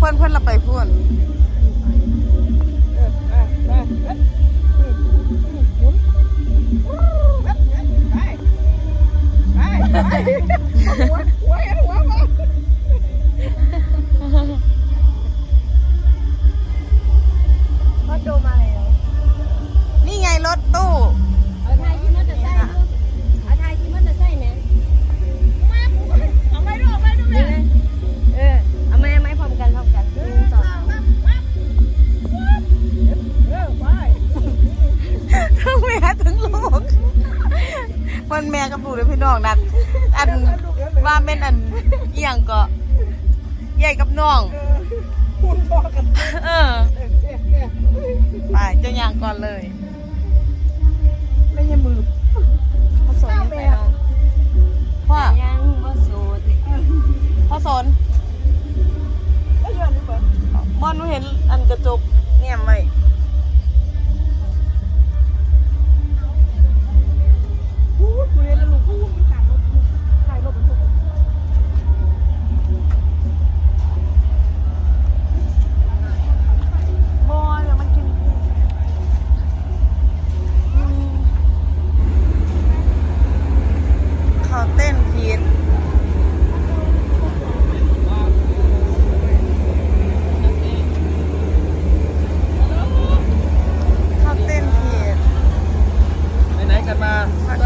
พื่อนเพื่อนเราไปพื่อนไปไปไปไปไป เลยพี่น้องนักอันว่าเป็นอันเอียงก็ใหญ่กับน้อง พูดพอกันเออไปเจ้าอย่างก่อนเลยไม่ใช่มือผสมไปเนาะพ่อยังบ่โสดพ่อสนไม่ยอมหรือเปล่าบอลหนูเห็นอันกระจกเนี่ยไหม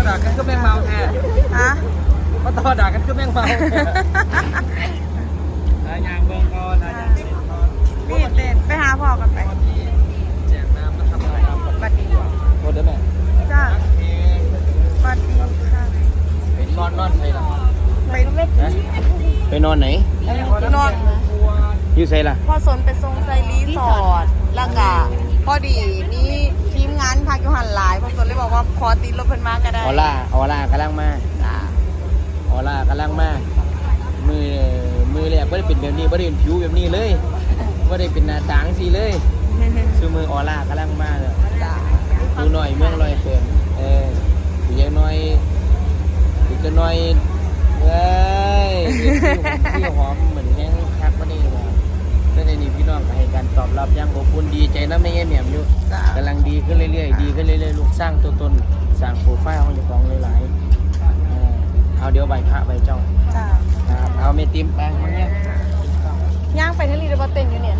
ด่ากันก็แม่งเมาแท้ฮะมาต่อด่ากันก็แม่งเมาแท้นายางเบิงก่อนนายางเบิงก่อนนี่เต้นไปหาพ่อกันไปวันที่แจกน้ำนะครับน้ำบัดดีโคตรได้ไหมจ้าบัดดีค่ะเป็นนอนนอนใครล่ะไปไปนอนไหน นอนอยู่ใครล่ะ พ่อสนไปทรงไซรีสอร์ทแล้วก็พอดีมีทีมงานพักอยู่หันหลายพ่อสนเลยบอกว่าขอติดรถเพิ่นมาก็ได้ออล่าออล่ากำลังมาจ้าออล่ากำลังมามือมือแรกไม่ได้เป็นแบบนี้ไม่ได้เป็นผิวแบบนี้เลยไม่ได้เป็นหน้าต่างสีเลยคือมือออล่ากำลังมาเลยจ้าดูหน่อยเมืองลอยเกินเอออีกอย่างน้อยอีกจะน้อยเอ้ยที่หอมเหมือนแห้งคักมานี่ว่าก็ในนี้พี่น้องก็ให้การ ตอบรับอยังอบอุ่นดีใจนะไม่แง่เหมียมอยู่จ้ากำลังดีขึ้นเรื่อยๆ ดีขึ้นเรื่อยๆลูกสร้างตัวตนสร้างโปรไฟล์ของเจ้าของหลายๆเออเอาเดี๋ยวใบพระใบเจ้าจ้าครับเอาเมติมไปมาเนี่ยย่างไปทะเลเดบเต้นอยู่เนี่ย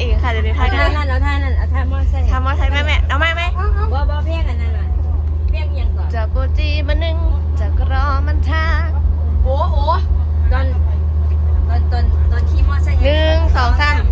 เองค่ะเดี๋ยวนี้ท่นท่านั้นเอาท่านั่นเอาท่ามอไซค์ทำมอไซค์แม่แม่เอาไหมไหมบ่บ่เพี้ยงอันนั้นน่ะเพี้ยงยังก่อนจากโกจีมาหนึ่งจากรอมันทาโอ้โหตอนตอนตอนตอนที่มอไซค์หนึ่งสองสาม